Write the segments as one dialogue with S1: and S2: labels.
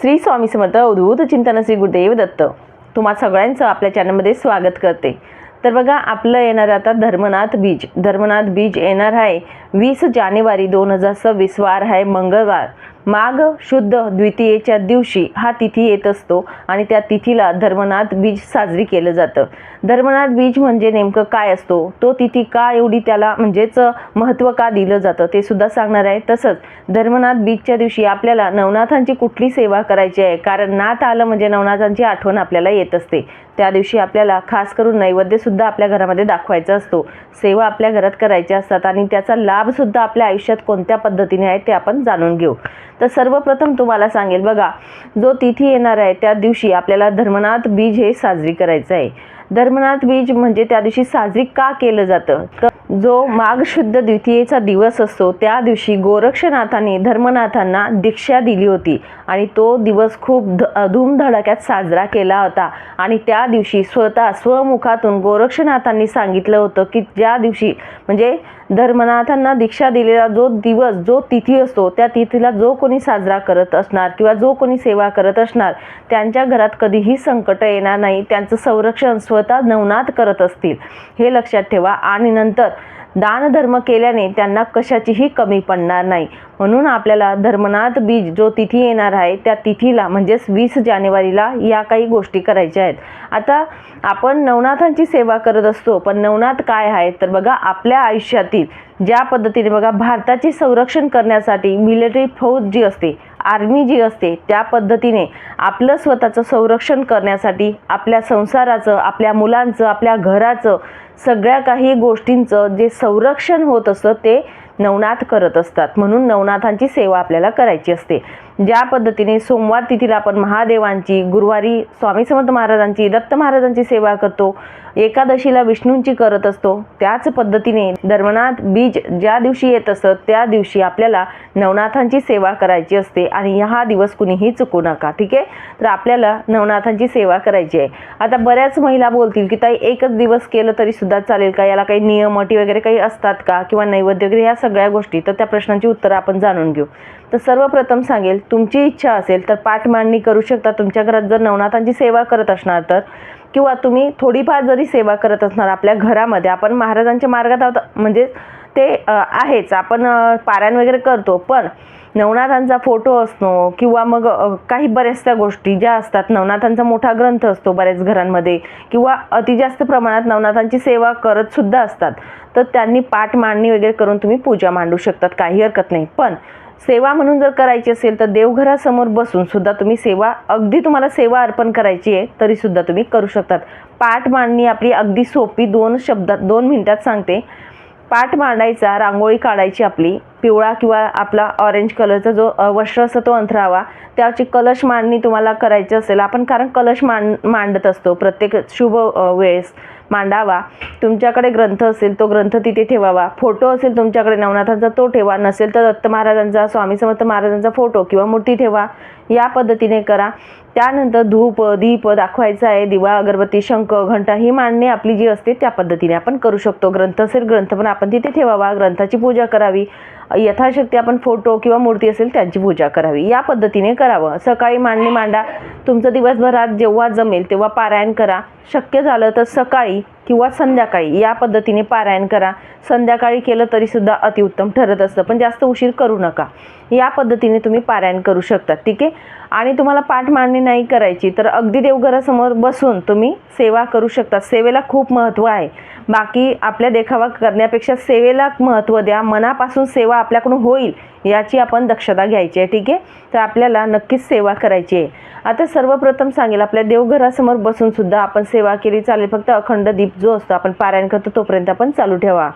S1: श्री स्वामी समर्थ अवधूत चिंतन श्री गुरुदेव दत्त. तुम्हा सगळ्यांचं आपल्या चॅनलमध्ये स्वागत करते. तर बघा आपलं येणार आता धर्मनाथ बीज. धर्मनाथ बीज येणार आहे. वीस जानेवारी दोन हजार सव्वीस वार आहे मंगळवार. माघ शुद्ध द्वितीयेच्या दिवशी हा तिथी येत असतो आणि त्या तिथीला धर्मनाथ बीज साजरी केलं जातं. धर्मनाथ बीज म्हणजे नेमकं काय असतो? तो तिथी का एवढी त्याला म्हणजेच महत्त्व का दिलं जातं ते सुद्धा सांगणार आहे. तसंच धर्मनाथ बीजच्या दिवशी आपल्याला नवनाथांची कुठली सेवा करायची आहे? कारण नाथ आलं म्हणजे नवनाथांची आठवण आपल्याला येत असते. त्या दिवशी आपल्याला खास करून नैवेद्यसुद्धा आपल्या घरामध्ये दाखवायचा असतो. सेवा आपल्या घरात करायच्या असतात आणि त्याचा लाभसुद्धा आपल्या आयुष्यात कोणत्या पद्धतीने आहे ते आपण जाणून घेऊ. तर सर्वप्रथम तुम्हाला सांगेल बघा जो तिथी येणार आहे त्या दिवशी आपल्याला धर्मनाथ बीज हे साजरी करायचं आहे. धर्मनाथ बीज म्हणजे त्या दिवशी साजरी का केलं जातं? तर जो माघ शुद्ध द्वितीयेचा दिवस असतो त्या दिवशी गोरक्षनाथांनी धर्मनाथांना दीक्षा दिली होती आणि तो दिवस खूप ध धूमधडाक्यात साजरा केला होता. आणि त्या दिवशी स्वतः स्वमुखातून गोरक्षनाथांनी सांगितलं होतं की ज्या दिवशी म्हणजे धर्मनाथांना दीक्षा दिलेला जो दिवस जो तिथी असतो त्या तिथीला जो कोणी साजरा करत असणार किंवा जो कोणी सेवा करत असणार त्यांच्या घरात कधीही संकट येणार नाही. त्यांचं संरक्षण स्वतः नवनाथ करत असतील. हे लक्षात ठेवा. आणि नंतर दानधर्म केल्याने त्यांना कशाचीही कमी पडणार नाही. म्हणून आपल्याला धर्मनाथ बीज जो तिथी येणार आहे त्या तिथीला म्हणजेच वीस जानेवारीला या काही गोष्टी करायच्या आहेत. आता आपण नवनाथांची सेवा करत असतो पण नवनाथ काय आहे तर बघा आपल्या आयुष्यातील ज्या पद्धतीने बघा भारताचे संरक्षण करण्यासाठी मिलिटरी फौज जी असते आर्मी जी असते त्या पद्धतीने आपलं स्वतःचं संरक्षण करण्यासाठी आपल्या संसाराचं आपल्या मुलांचं आपल्या घराचं सगळ्या काही गोष्टींचं जे संरक्षण होत असतं ते नवनाथ करत असतात. म्हणून नवनाथांची सेवा आपल्याला करायची असते. ज्या पद्धतीने सोमवार तिथीला आपण महादेवांची गुरुवारी स्वामी समर्थ महाराजांची दत्त महाराजांची सेवा करतो एकादशीला विष्णूंची करत असतो त्याच पद्धतीने धर्मनाथ बीज ज्या दिवशी येत असतं त्या दिवशी आपल्याला नवनाथांची सेवा करायची असते आणि हा दिवस कुणीही चुकू नका ठीक आहे? तर आपल्याला नवनाथांची सेवा करायची आहे. आता बऱ्याच महिला बोलतील की ताई एकच दिवस केलं तरी सुद्धा चालेल का? याला काही नियम अटी वगैरे काही असतात का? किंवा नैवेद्य वगैरे ह्या सगळ्या गोष्टी? तर त्या प्रश्नांची उत्तरं आपण जाणून घेऊ. तर सर्वप्रथम सांगेल तुमची इच्छा असेल तर पाठ मांडणी करू शकता. तुमच्या घरात जर नवनाथांची सेवा करत असणार तर किंवा तुम्ही थोडीफार जरी सेवा करत असणार आपल्या घरामध्ये आपण महाराजांच्या मार्गात आहोत म्हणजे ते आहेच. आपण पारायण वगैरे करतो पण नवनाथांचा फोटो असतो किंवा मग काही बऱ्याचशा गोष्टी ज्या असतात नवनाथांचा मोठा ग्रंथ असतो बऱ्याच घरांमध्ये किंवा अति जास्त प्रमाणात नवनाथांची सेवा करत सुद्धा असतात. तर त्यांनी पाठ मांडणी वगैरे करून तुम्ही पूजा मांडू शकतात काही हरकत नाही. पण सेवा म्हणून जर करायची असेल तर देवघरासमोर बसून सुद्धा तुम्ही सेवा अगदी तुम्हाला सेवा अर्पण करायची आहे तरी सुद्धा तुम्ही करू शकतात. पाठ मांडणी आपली अगदी सोपी दोन शब्दात दोन मिनिटात सांगते. पाठ मांडायचा रांगोळी काढायची आपली पिवळा किंवा आपला ऑरेंज कलरचा जो वस्त्र असतो तो अंथरावा त्याची कलश मांडणी तुम्हाला करायची असेल आपण कारण कलश मांड मांडत असतो प्रत्येक शुभ वेळेस. मांडावा. तुमच्याकडे ग्रंथ असेल तो ग्रंथ तिथे ठेवावा. फोटो असेल तुमच्याकडे नवनाथांचा तो ठेवा. नसेल तर दत्त महाराजांचा स्वामी समर्थ महाराजांचा फोटो किंवा मूर्ती ठेवा. या पद्धतीने करा. त्यानंतर धूप दीप दाखवायचा आहे. दिवा अगरबत्ती शंख घंटा ही मांडणी आपली जी असते त्या पद्धतीने आपण करू शकतो. ग्रंथ असेल ग्रंथ पण आपण तिथे ठेवावा. ग्रंथाची पूजा करावी. यथाशक्ती आपण फोटो किंवा मूर्ती असेल त्यांची पूजा करावी. या पद्धतीने करावं. सकाळी मांडणी मांडा. तुमचं दिवसभरात जेव्हा जमेल तेव्हा पारायण करा. शक्य झालं तर सकाळी किंवा संध्याकाळी या पद्धतीने पारायण करा. संध्याकाळी केलं तरीसुद्धा अतिउत्तम ठरत असतं पण जास्त उशीर करू नका. या पद्धतीने तुम्ही पारायण करू शकता ठीक आहे? आणि तुम्हाला पाठ मांडणी नाही करायची तर अगदी देवघरासमोर बसून तुम्ही सेवा करू शकता. सेवेला खूप महत्त्व आहे. बाकी आपल्या देखावा करण्यापेक्षा सेवेला महत्त्व द्या. मनापासून सेवा आपल्याकडून होईल याची आपण दक्षता घ्यायची आहे ठीक आहे? तर आपल्याला नक्कीच सेवा करायची आहे. आता सर्वप्रथम सांगेल आपल्या देवघरासमोर बसून सुद्धा आपण सेवा केली चालेल. फक्त अखंड दीप जो असतो आपण पारायण करतो तोपर्यंत आपण चालू ठेवा.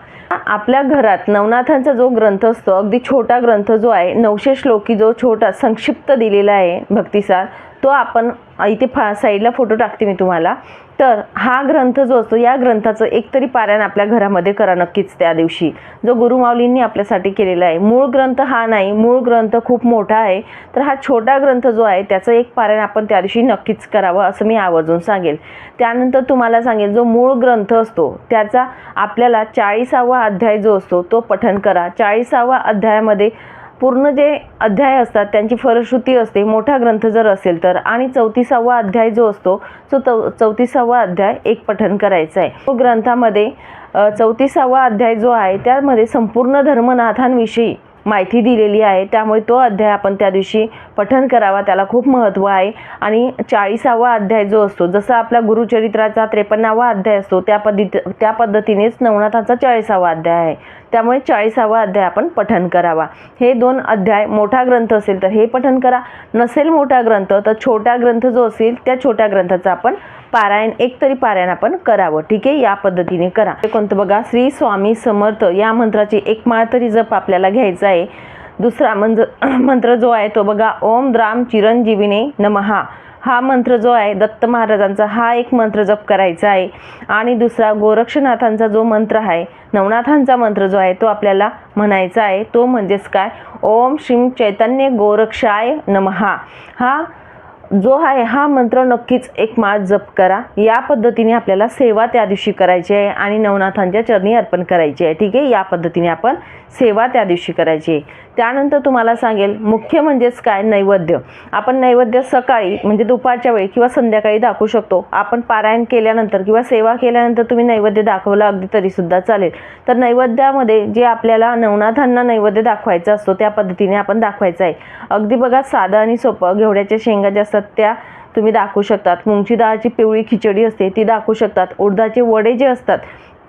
S1: आपल्या घरात नवनाथांचा जो ग्रंथ असतो अगदी छोटा ग्रंथ जो आहे नऊशे श्लोकी जो छोटा संक्षिप्त दिलेला आहे भक्तिसार तो आपण इथे फा साईडला फोटो टाकते मी तुम्हाला. तर हा ग्रंथ जो असतो या ग्रंथाचं एकतरी पारायण आपल्या घरामध्ये करा नक्कीच त्या दिवशी. जो गुरुमाऊलींनी आपल्यासाठी केलेला आहे. मूळ ग्रंथ हा नाही मूळ ग्रंथ खूप मोठा आहे. तर हा छोटा ग्रंथ जो आहे त्याचं एक पारायण आपण त्या दिवशी नक्कीच करावं असं मी आवर्जून सांगेल. त्यानंतर तुम्हाला सांगेल जो मूळ ग्रंथ असतो त्याचा आपल्याला चाळीसावा अध्याय जो असतो तो पठन करा. चाळीसावा अध्यायामध्ये पूर्ण जे अध्याय असतात त्यांची फलश्रुती असते मोठा ग्रंथ जर असेल तर. आणि चौतीसावा अध्याय जो असतो तो चौ चौतीसावा अध्याय एक पठन करायचा आहे तो ग्रंथामध्ये चौतीसावा अध्याय जो आहे त्यामध्ये संपूर्ण धर्मनाथांविषयी माहिती दिलेली आहे. त्यामुळे तो अध्याय आपण त्या दिवशी पठन करावा. त्याला खूप महत्त्व आहे. आणि चाळीसावा अध्याय जो असतो जसा आपला गुरुचरित्राचा त्रेपन्नावा अध्याय असतो त्या पद्धती त्या पद्धतीनेच नवनाथाचा चाळीसावा अध्याय आहे. त्यामुळे चाळीसावा अध्याय आपण पठन करावा. हे दोन अध्याय मोठा ग्रंथ असेल तर हे पठन करा. नसेल मोठा ग्रंथ तर छोटा ग्रंथ जो असेल त्या छोट्या ग्रंथाचा आपण पारायण एक तरी पारायण आपण करावं. ठीक आहे? या पद्धतीने करा. हे कोणतं बघा? श्री स्वामी समर्थ. या मंत्राची एक माळ तरी जप आपल्याला घ्यायचा आहे. दुसरा मंत्र मंत्र जो आहे तो बघा ओम द्राम चिरंजीवीने नमहा. हा मंत्र जो आहे दत्त महाराजांचा हा एक मंत्र जप करायचा आहे. आणि दुसरा गोरक्षनाथांचा जो मंत्र आहे नवनाथांचा मंत्र जो आहे तो आपल्याला म्हणायचा आहे. तो म्हणजेच काय? ओम श्रीम चैतन्य गोरक्षाय नमहा. हा जो आहे हा मंत्र नक्कीच एक माळ जप करा. या पद्धतीने आपल्याला सेवा त्या दिवशी करायची आहे आणि नवनाथांच्या चरणी अर्पण करायची आहे. ठीक आहे? या पद्धतीने आपण सेवा त्या दिवशी करायची आहे. त्यानंतर तुम्हाला सांगेल मुख्य म्हणजेच काय? नैवेद्य. आपण नैवेद्य सकाळी म्हणजे दुपारच्या वेळी किंवा संध्याकाळी दाखवू शकतो. आपण पारायण केल्यानंतर किंवा सेवा केल्यानंतर तुम्ही नैवेद्य दाखवला अगदी तरीसुद्धा चालेल. तर नैवेद्यामध्ये जे आपल्याला नवनाथांना नैवेद्य दाखवायचा असतो त्या पद्धतीने आपण दाखवायचं आहे. अगदी बघा साधं आणि सोपं. घेवड्याच्या शेंगा ज्या असतात त्या तुम्ही दाखवू शकतात. मुंगची डाळची पिवळी खिचडी असते ती दाखवू शकतात. उडदाचे वडे जे असतात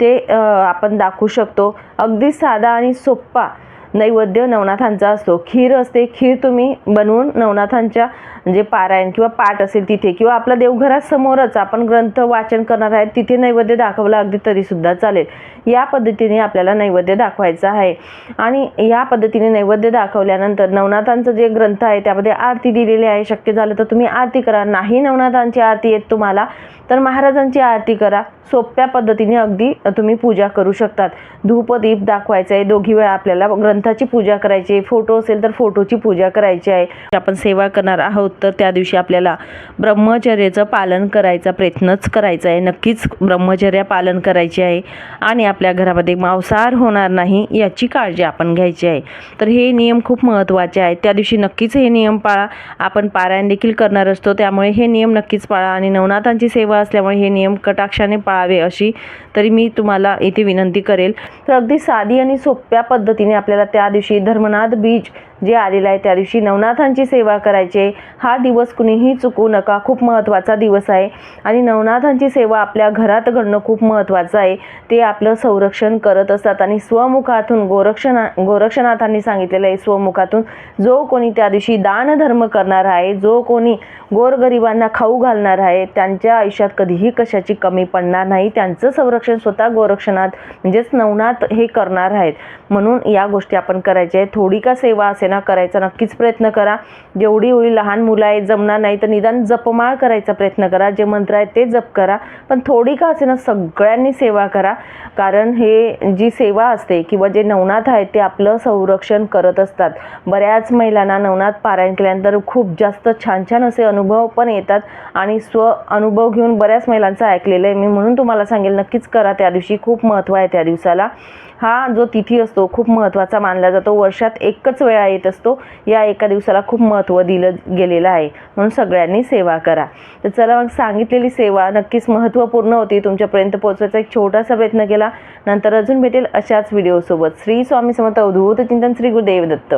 S1: ते आपण दाखवू शकतो. अगदी साधा आणि सोप्पा नैवेद्य नवनाथांचा असतो. खीर असते. खीर तुम्ही बनवून नवनाथांच्या म्हणजे पारायण किंवा पाठ असेल तिथे किंवा आपल्या देवघरासमोरच आपण ग्रंथ वाचन करणार आहे तिथे नैवेद्य दाखवला अगदी तरीसुद्धा चालेल. या पद्धतीने आपल्याला नैवेद्य दाखवायचा आहे. आणि या पद्धतीने नैवेद्य दाखवल्यानंतर नवनाथांचं जे ग्रंथ आहे त्यामध्ये आरती दिलेली आहे. शक्य झालं तर तुम्ही आरती करा. नाही नवनाथांची आरती येत तुम्हाला तर महाराजांची आरती करा. सोप्या पद्धतीने अगदी तुम्ही पूजा करू शकतात. धूपदीप दाखवायचं दाखवायचा आहे. दोघी वेळा आपल्याला ग्रंथ ग्रंथाची पूजा करायची आहे फोटो असेल तर फोटोची पूजा करायची आहे. आपण सेवा करणार आहोत तर त्या दिवशी आपल्याला ब्रह्मचर्याचं पालन करायचा प्रयत्नच करायचा आहे. नक्कीच ब्रह्मचर्य पालन करायचे आहे आणि आपल्या घरामध्ये मांसाहार होणार नाही याची काळजी आपण घ्यायची आहे. तर हे नियम खूप महत्त्वाचे आहेत. त्या दिवशी नक्कीच हे नियम पाळा. आपण पारायण देखील करणार असतो त्यामुळे हे नियम नक्कीच पाळा. आणि नवनाथांची सेवा असल्यामुळे हे नियम कटाक्षाने पाळावे अशी तरी मी तुम्हाला इथे विनंती करेल. तर अगदी साधी आणि सोप्या पद्धतीने आपल्याला त्या दिवशी धर्मनाथ बीज जे आलेलं आहे त्या दिवशी नवनाथांची सेवा करायचे. हा दिवस कुणीही चुकू नका. खूप महत्त्वाचा दिवस आहे. आणि नवनाथांची सेवा आपल्या घरात घडणं खूप महत्त्वाचं आहे. ते आपलं संरक्षण करत असतात. आणि स्वमुखातून गोरक्षणा गोरक्षनाथांनी सांगितलेलं आहे स्वमुखातून जो कोणी त्या दिवशी दानधर्म करणार आहे जो कोणी गोरगरिबांना खाऊ घालणार आहे त्यांच्या आयुष्यात कधीही कशाची कमी पडणार नाही. त्यांचं संरक्षण स्वतः गोरक्षनाथ म्हणजेच नवनाथ हे करणार आहेत. म्हणून या गोष्टी आपण करायच्या आहे. थोडी का सेवा असे ना करायचा नक्कीच प्रयत्न करा. जेवढी होईल लहान मुलं आहेत जमणार नाही तर निदान जपमाळ करायचा प्रयत्न करा. जे मंत्र आहेत ते जप करा. पण थोडी का असे ना सगळ्यांनी सेवा करा. कारण हे जी सेवा असते किंवा जे नवनाथ आहेत ते आपलं संरक्षण करत असतात. बऱ्याच महिलांना नवनाथ पारायण केल्यानंतर खूप जास्त छान छान असे अनुभव पण येतात आणि स्व अनुभव घेऊन बऱ्याच महिलांचं ऐकलेलं आहे. मी म्हणून तुम्हाला सांगेल नक्कीच करा. त्या दिवशी खूप महत्त्व आहे त्या दिवसाला. हा जो तिथी असतो खूप महत्त्वाचा मानला जातो. वर्षात एकच वेळा येत असतो. या एका दिवसाला खूप महत्त्व दिलं गेलेलं आहे. म्हणून सगळ्यांनी सेवा करा. तर चला मग सांगितलेली सेवा नक्कीच महत्त्वपूर्ण होती. तुमच्यापर्यंत पोहोचवायचा एक छोटासा प्रयत्न केला. नंतर अजून भेटेल अशाच व्हिडिओसोबत श्री स्वामी समर्थ अवधूत चिंतन श्री गुरुदेव दत्त.